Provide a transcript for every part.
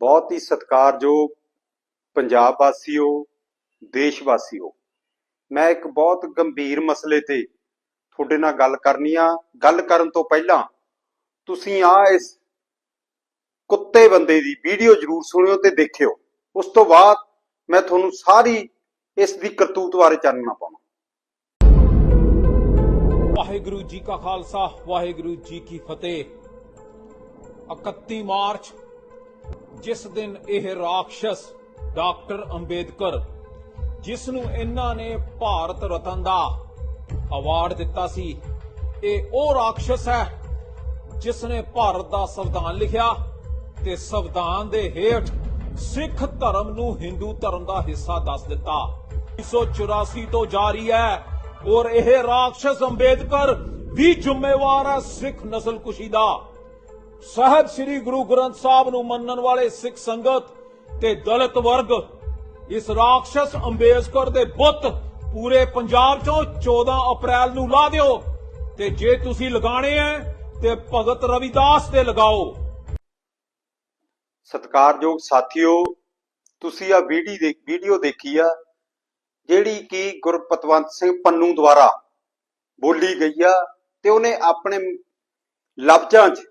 ਬਹੁਤ ਹੀ ਸਤਿਕਾਰਯੋਗ ਪੰਜਾਬ ਵਾਸੀਓ, ਦੇਸ਼ ਵਾਸੀਓ। ਮੈਂ ਇੱਕ ਬਹੁਤ ਗੰਭੀਰ ਮਸਲੇ ਤੇ ਤੁਹਾਡੇ ਨਾਲ ਗੱਲ ਕਰਨੀ ਆ। ਗੱਲ ਕਰਨ ਤੋਂ ਪਹਿਲਾਂ ਤੁਸੀਂ ਆ ਇਸ ਕੁੱਤੇ ਬੰਦੇ ਦੀ ਵੀਡੀਓ ਜਰੂਰ ਸੁਣਿਓ ਤੇ ਦੇਖਿਓ। ਉਸ ਤੋਂ ਬਾਅਦ ਮੈਂ ਤੁਹਾਨੂੰ ਸਾਰੀ ਇਸ ਦੀ ਕਰਤੂਤ ਬਾਰੇ ਚਾਨਣਾ ਪਾਉਣਾ ਵਾਹਿਗੁਰੂ ਜੀ ਕਾ ਖਾਲਸਾ, ਵਾਹਿਗੁਰੂ ਜੀ ਕੀ ਫਤਿਹ। 31 ਮਾਰਚ ਜਿਸ ਦਿਨ ਇਹ ਰਾਖਸ਼ ਡਾਕਟਰ ਅੰਬੇਦਕਰ, ਜਿਸ ਨੂੰ ਇਹਨਾਂ ਨੇ ਭਾਰਤ ਰਤਨ ਦਾ ਅਵਾਰਡ ਦਿੱਤਾ ਸੀ, ਇਹ ਉਹ ਰਾਖਸ਼ ਹੈ ਜਿਸ ਨੇ ਭਾਰਤ ਦਾ ਸੰਵਿਧਾਨ ਲਿਖਿਆ ਤੇ ਸੰਵਿਧਾਨ ਦੇ ਹੇਠ ਸਿੱਖ ਧਰਮ ਨੂੰ ਹਿੰਦੂ ਧਰਮ ਦਾ ਹਿੱਸਾ ਦੱਸ ਦਿੱਤਾ। 1984 ਤੋਂ ਜਾਰੀ ਹੈ ਔਰ ਇਹ ਰਾਖਸ਼ ਅੰਬੇਦਕਰ ਵੀ ਜ਼ਿੰਮੇਵਾਰ ਹੈ ਸਿੱਖ ਨਸਲਕੁਸ਼ੀ ਦਾ। ਸਾਹਿਬ ਸ੍ਰੀ ਗੁਰੂ ਗ੍ਰੰਥ ਸਾਹਿਬ ਨੂੰ ਮੰਨਣ ਵਾਲੇ ਸਿੱਖ ਸੰਗਤ ਤੇ ਦਲਿਤ ਵਰਗ, ਇਸ ਰਾਖਸ਼ ਅੰਬੇਦਕਰ ਦੇ ਬੁੱਤ ਪੂਰੇ ਪੰਜਾਬ ਚੋਂ 14 ਅਪ੍ਰੈਲ ਨੂੰ ਲਾ ਦਿਓ ਤੇ ਜੇ ਤੁਸੀਂ ਲਗਾਣੇ ਐ ਤੇ ਭਗਤ ਰਵਿਦਾਸ ਤੇ ਲਗਾਓ। ਸਤਿਕਾਰਯੋਗ ਸਾਥੀਓ, ਤੁਸੀਂ ਆ ਵੀਡੀਓ ਦੇਖੀ ਆ, ਜਿਹੜੀ ਕਿ ਗੁਰਪਤਵੰਤ ਸਿੰਘ ਪੰਨੂ ਦੁਆਰਾ ਬੋਲੀ ਗਈ ਆ ਤੇ ਉਹਨੇ ਆਪਣੇ ਲਫ਼ਜ਼ਾਂ 'ਚ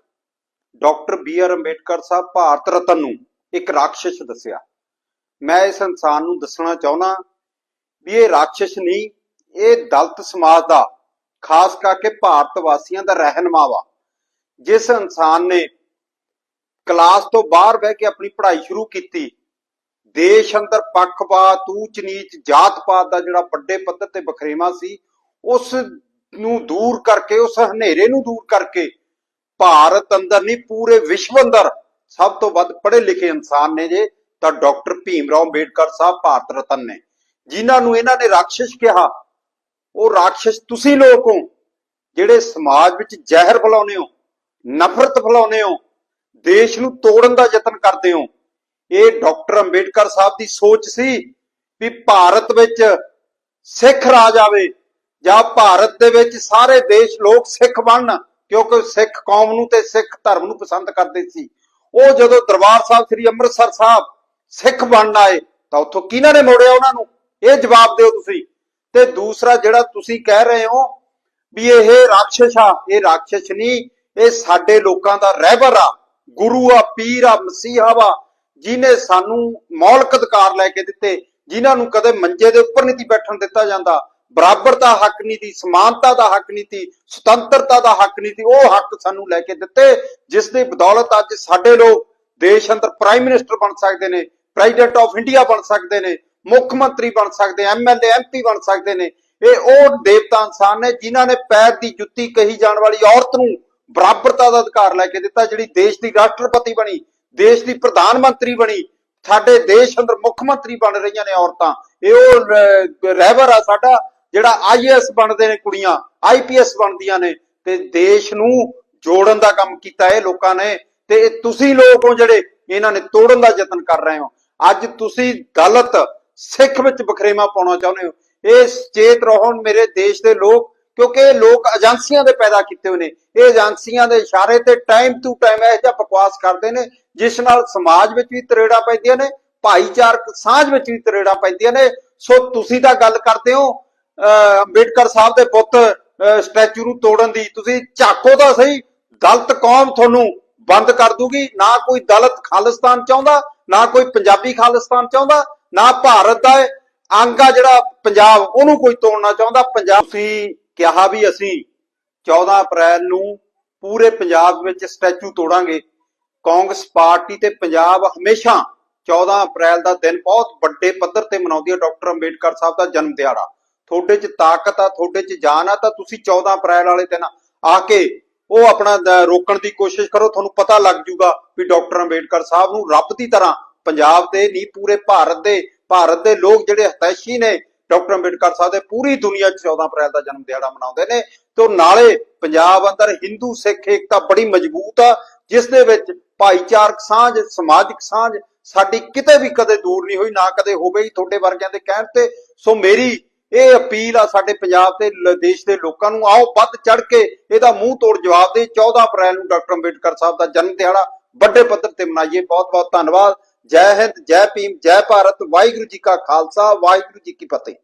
doctor B R Ambedkar Sahib Bharat Ratna ਨੂੰ ਇੱਕ ਰਾਖਸ਼ ਦੱਸਿਆ। ਮੈਂ ਇਸ ਇਨਸਾਨ ਨੂੰ ਦੱਸਣਾ ਚਾਹੁੰਦਾ ਵੀ ਇਹ ਰਾਖਸ਼ ਨਹੀਂ, ਇਹ ਦਲਿਤ ਸਮਾਜ ਦਾ, ਖਾਸ ਕਰਕੇ ਭਾਰਤ ਵਾਸੀਆਂ ਦਾ ਰਹਿਨਮਾ ਵਾ। ਜਿਸ ਇਨਸਾਨ ਨੇ ਕਲਾਸ ਤੋਂ ਬਾਹਰ ਬਹਿ ਕੇ ਆਪਣੀ ਪੜ੍ਹਾਈ ਸ਼ੁਰੂ ਕੀਤੀ, ਦੇਸ਼ ਅੰਦਰ ਪੱਖਪਾਤ, ਊਚ ਨੀਚ ਜਾਤ ਪਾਤ ਦਾ ਜਿਹੜਾ ਵੱਡੇ ਪੱਧਰ ਤੇ ਬਖਰੇਵਾ ਸੀ, ਉਸ ਨੂੰ ਦੂਰ ਕਰਕੇ, ਉਸ ਹਨੇਰੇ ਨੂੰ ਦੂਰ ਕਰਕੇ ਭਾਰਤ ਅੰਦਰ ਨਹੀਂ, ਪੂਰੇ ਵਿਸ਼ਵ ਅੰਦਰ ਸਭ ਤੋਂ ਵੱਧ ਪੜ੍ਹੇ ਲਿਖੇ ਇਨਸਾਨ ਨੇ ਜੇ, ਤਾਂ ਡਾਕਟਰ ਭੀਮ ਰਾਓ ਅੰਬੇਡਕਰ ਸਾਹਿਬ ਭਾਰਤ ਰਤਨ ਨੇ। ਜਿਨ੍ਹਾਂ ਨੂੰ ਇਹਨਾਂ ਨੇ ਰਾਖਸ਼ ਕਿਹਾ, ਉਹ ਰਾਖਸ਼ ਤੁਸੀਂ ਲੋਕ ਹੋ, ਜਿਹੜੇ ਸਮਾਜ ਵਿੱਚ ਜ਼ਹਿਰ ਫੈਲਾਉਂਦੇ ਹੋ, ਨਫ਼ਰਤ ਫੈਲਾਉਂਦੇ ਹੋ, ਦੇਸ਼ ਨੂੰ ਤੋੜਨ ਦਾ ਯਤਨ ਕਰਦੇ ਹੋ। ਇਹ ਡਾਕਟਰ ਅੰਬੇਡਕਰ ਸਾਹਿਬ ਦੀ ਸੋਚ ਸੀ ਵੀ ਭਾਰਤ ਵਿੱਚ ਸਿੱਖ ਰਾਜ ਆਵੇ ਜਾਂ ਭਾਰਤ ਦੇ ਵਿੱਚ ਸਾਰੇ ਦੇਸ਼ ਲੋਕ ਸਿੱਖ ਬਣਨ। ਕਿਉਂਕਿ ਸਿੱਖ ਕੌਮ ਨੂੰ ਤੇ ਸਿੱਖ ਧਰਮ ਨੂੰ ਪਸੰਦ ਕਰਦੇ ਸੀ। ਉਹ ਜਦੋਂ ਦਰਬਾਰ ਸਾਹਿਬ ਸ੍ਰੀ ਅੰਮ੍ਰਿਤਸਰ ਸਾਹਿਬ ਸਿੱਖ ਬਣਨ ਆਏ, ਤਾਂ ਉੱਥੋਂ ਕਿਹਨਾਂ ਨੇ ਮੋੜਿਆ ਉਹਨਾਂ ਨੂੰ? ਇਹ ਜਵਾਬ ਦਿਓ ਤੁਸੀਂ। ਤੇ ਦੂਸਰਾ ਜਿਹੜਾ ਤੁਸੀਂ ਕਹਿ ਰਹੇ ਹੋ ਵੀ ਇਹ ਰਾਖਸ਼ ਆ, ਇਹ ਰਾਖਸ਼ ਨਹੀਂ, ਇਹ ਸਾਡੇ ਲੋਕਾਂ ਦਾ ਰਹਿਬਰ ਆ। ਗੁਰੂ ਆ, ਪੀਰ ਆ, ਮਸੀਹਾ ਵਾ ਜਿਨੇ ਸਾਨੂੰ ਮੌਲਕ ਅਧਿਕਾਰ ਲੈ ਕੇ ਦਿੱਤੇ ਜਿਨ੍ਹਾਂ ਨੂੰ ਕਦੇ ਮੰਜੇ ਦੇ ਉੱਪਰ ਨਹੀਂ ਬੈਠਣ ਦਿੱਤਾ ਜਾਂਦਾ। ਬਰਾਬਰ ਦਾ ਹੱਕ ਨਹੀਂ ਤੀ ਸਮਾਨਤਾ ਦਾ ਹੱਕ ਨਹੀਂ ਤੀ ਸੁਤੰਤਰਤਾ ਦਾ ਹੱਕ ਨਹੀਂ ਤੀ ਉਹ ਹੱਕ ਸਾਨੂੰ ਲੈ ਕੇ ਦਿੱਤੇ, ਜਿਸ ਦੀ ਬਦੌਲਤ ਅੱਜ ਸਾਡੇ ਲੋਕ ਦੇਸ਼ ਅੰਦਰ ਪ੍ਰਾਈਮ ਮਿਨਿਸਟਰ ਬਣ ਸਕਦੇ ਨੇ ਪ੍ਰੈਜ਼ੀਡੈਂਟ ਆਫ ਇੰਡੀਆ ਬਣ ਸਕਦੇ ਨੇ, ਮੁੱਖ ਮੰਤਰੀ ਬਣ ਸਕਦੇ ਐਮਐਲਏ ਐਮਪੀ ਬਣ ਸਕਦੇ ਨੇ, ਇਹ ਉਹ ਦੇਵਤਾ ਇਨਸਾਨ ਨੇ ਜਿਨ੍ਹਾਂ ਨੇ ਪੈਰ ਦੀ ਜੁੱਤੀ ਕਹੀ ਜਾਣ ਵਾਲੀ ਔਰਤ ਨੂੰ ਬਰਾਬਰਤਾ ਦਾ ਅਧਿਕਾਰ ਲੈ ਕੇ ਦਿੱਤਾ, ਜਿਹੜੀ ਦੇਸ਼ ਦੀ ਰਾਸ਼ਟਰਪਤੀ ਬਣੀ, ਦੇਸ਼ ਦੀ ਪ੍ਰਧਾਨ ਮੰਤਰੀ ਬਣੀ, ਸਾਡੇ ਦੇਸ਼ ਅੰਦਰ ਮੁੱਖ ਮੰਤਰੀ ਬਣ ਰਹੀਆਂ ਨੇ ਔਰਤਾਂ, ਇਹ ਉਹ ਰ- ਰਹਿਬਰ ਆ ਸਾਡਾ ਜਿਹੜਾ ਆਈਐਸ ਬਣਦੇ ਨੇ ਕੁੜੀਆਂ, ਆਈਪੀਐਸ ਬਣਦੀਆਂ ਨੇ, ਤੇ ਦੇਸ਼ ਨੂੰ ਜੋੜਨ ਦਾ ਕੰਮ ਕੀਤਾ ਇਹ ਲੋਕਾਂ ਨੇ, ਤੇ ਇਹ ਤੁਸੀਂ ਲੋਕ ਹੋ ਜਿਹੜੇ ਇਹਨਾਂ ਨੇ ਤੋੜਨ ਦਾ ਯਤਨ ਕਰ ਰਹੇ ਹੋ। ਅੱਜ ਤੁਸੀਂ ਦਲਤ ਸਿੱਖ ਵਿੱਚ ਬਖਰੇਵਾ ਪਾਉਣਾ ਚਾਹੁੰਦੇ ਹੋ। ਇਹ ਸਚੇਤ ਰਹੋ ਮੇਰੇ ਦੇਸ਼ ਦੇ ਲੋਕ, ਕਿਉਂਕਿ ਇਹ ਲੋਕ ਏਜੰਸੀਆਂ ਦੇ ਪੈਦਾ ਕੀਤੇ ਹੋਏ ਨੇ। ਇਹ ਏਜੰਸੀਆਂ ਦੇ ਇਸ਼ਾਰੇ ਤੇ ਟਾਈਮ ਟੂ ਟਾਈਮ ਇਹ ਜਿਹਾ ਬਕਵਾਸ ਕਰਦੇ ਨੇ, ਜਿਸ ਨਾਲ ਸਮਾਜ ਵਿੱਚ ਵੀ ਤਰੇੜਾਂ ਪੈਂਦੀਆਂ ਨੇ, ਭਾਈਚਾਰਕ ਸਾਂਝ ਵਿੱਚ ਵੀ ਤਰੇੜਾਂ ਪੈਂਦੀਆਂ ਨੇ। ਸੋ ਤੁਸੀਂ ਤਾਂ ਗੱਲ ਕਰਦੇ ਹੋ ਅੰਬੇਡਕਰ ਸਾਹਿਬ ਦੇ ਪੁੱਤ ਸਟੈਚੂ ਨੂੰ ਤੋੜਨ ਦੀ। ਤੁਸੀਂ ਝਾਕੋ ਤਾਂ ਸਹੀ ਦਲਤ ਕੌਮ ਤੁਹਾਨੂੰ ਬੰਦ ਕਰ ਦੂਗੀ। ਨਾ ਕੋਈ ਦਲਤ ਖਾਲਿਸਤਾਨ ਚਾਹੁੰਦਾ, ਨਾ ਕੋਈ ਪੰਜਾਬੀ ਖਾਲਿਸਤਾਨ ਚਾਹੁੰਦਾ, ਨਾ ਭਾਰਤ ਦਾ ਅੰਗ ਆ ਜਿਹੜਾ ਪੰਜਾਬ, ਉਹਨੂੰ ਕੋਈ ਤੋੜਨਾ ਚਾਹੁੰਦਾ। ਪੰਜਾਬ ਤੁਸੀਂ ਕਿਹਾ ਵੀ ਅਸੀਂ 14 ਅਪ੍ਰੈਲ ਨੂੰ ਪੂਰੇ ਪੰਜਾਬ ਵਿੱਚ ਸਟੈਚੂ ਤੋੜਾਂਗੇ। ਕਾਂਗਰਸ ਪਾਰਟੀ ਤੇ ਪੰਜਾਬ ਹਮੇਸ਼ਾ 14 ਅਪ੍ਰੈਲ ਦਾ ਦਿਨ ਬਹੁਤ ਵੱਡੇ ਪੱਧਰ ਤੇ ਮਨਾਉਂਦੀ ਹੈ। ਡਾਕਟਰ ਅੰਬੇਡਕਰ ਸਾਹਿਬ ਦਾ ਜਨਮ ਦਿਹਾੜਾ। ਤੁਹਾਡੇ 'ਚ ਤਾਕਤ ਆ, ਤੁਹਾਡੇ 'ਚ ਜਾਨ ਆ, ਤਾਂ ਤੁਸੀਂ 14 ਅਪ੍ਰੈਲ ਵਾਲੇ ਦਿਨ ਆ ਕੇ ਉਹ ਆਪਣਾ ਰੋਕਣ ਦੀ ਕੋਸ਼ਿਸ਼ ਕਰੋ, ਤੁਹਾਨੂੰ ਪਤਾ ਲੱਗ ਜੂਗਾ ਵੀ ਡਾਕਟਰ ਅੰਬੇਡਕਰ ਸਾਹਿਬ ਨੂੰ ਰੱਬ ਦੀ ਤਰ੍ਹਾਂ ਪੰਜਾਬ ਦੇ ਨਹੀਂ, ਪੂਰੇ ਭਾਰਤ ਦੇ ਭਾਰਤ ਦੇ ਲੋਕ ਜਿਹੜੇ ਹਤੈਸ਼ੀ ਨੇ, ਡਾਕਟਰ ਅੰਬੇਡਕਰ ਸਾਹਿਬ ਦੇ ਪੂਰੀ ਦੁਨੀਆ 'ਚ 14 ਅਪ੍ਰੈਲ ਦਾ ਜਨਮ ਦਿਹਾੜਾ ਮਨਾਉਂਦੇ ਨੇ, ਤੇ ਨਾਲੇ ਪੰਜਾਬ ਅੰਦਰ ਹਿੰਦੂ, ਸਿੱਖ, ਏਕਤਾ ਬੜੀ ਮਜ਼ਬੂਤ ਆ, ਜਿਸ ਦੇ ਵਿੱਚ ਭਾਈਚਾਰਕ ਸਾਂਝ, ਸਮਾਜਿਕ ਸਾਂਝ ਸਾਡੀ ਕਿਤੇ ਵੀ ਕਦੇ ਦੂਰ ਨਹੀਂ ਹੋਈ, ਨਾ ਕਦੇ ਹੋਵੇਗੀ ਤੁਹਾਡੇ ਵਰਗਿਆਂ ਦੇ ਕਹਿਣ ਤੇ। ਸੋ ਮੇਰੀ ਇਹ ਅਪੀਲ ਆ ਸਾਡੇ ਪੰਜਾਬ ਤੇ ਦੇਸ਼ ਦੇ ਲੋਕਾਂ ਨੂੰ, ਆਓ ਵੱਧ ਚੜ ਕੇ ਇਹਦਾ ਮੂੰਹ ਤੋੜ ਜਵਾਬ ਦੇ 14 ਅਪ੍ਰੈਲ ਨੂੰ ਡਾਕਟਰ ਅੰਬੇਡਕਰ ਸਾਹਿਬ ਦਾ ਜਨਮ ਦਿਹਾੜਾ, ਵੱਡੇ ਪੱਧਰ ਤੇ ਮਨਾਈਏ। ਬਹੁਤ ਬਹੁਤ ਧੰਨਵਾਦ। ਜੈ ਹਿੰਦ, ਜੈ ਭੀਮ, ਜੈ ਭਾਰਤ। ਵਾਹਿਗੁਰੂ ਜੀ ਕਾ ਖਾਲਸਾ, ਵਾਹਿਗੁਰੂ ਜੀ ਕੀ ਫਤਿਹ।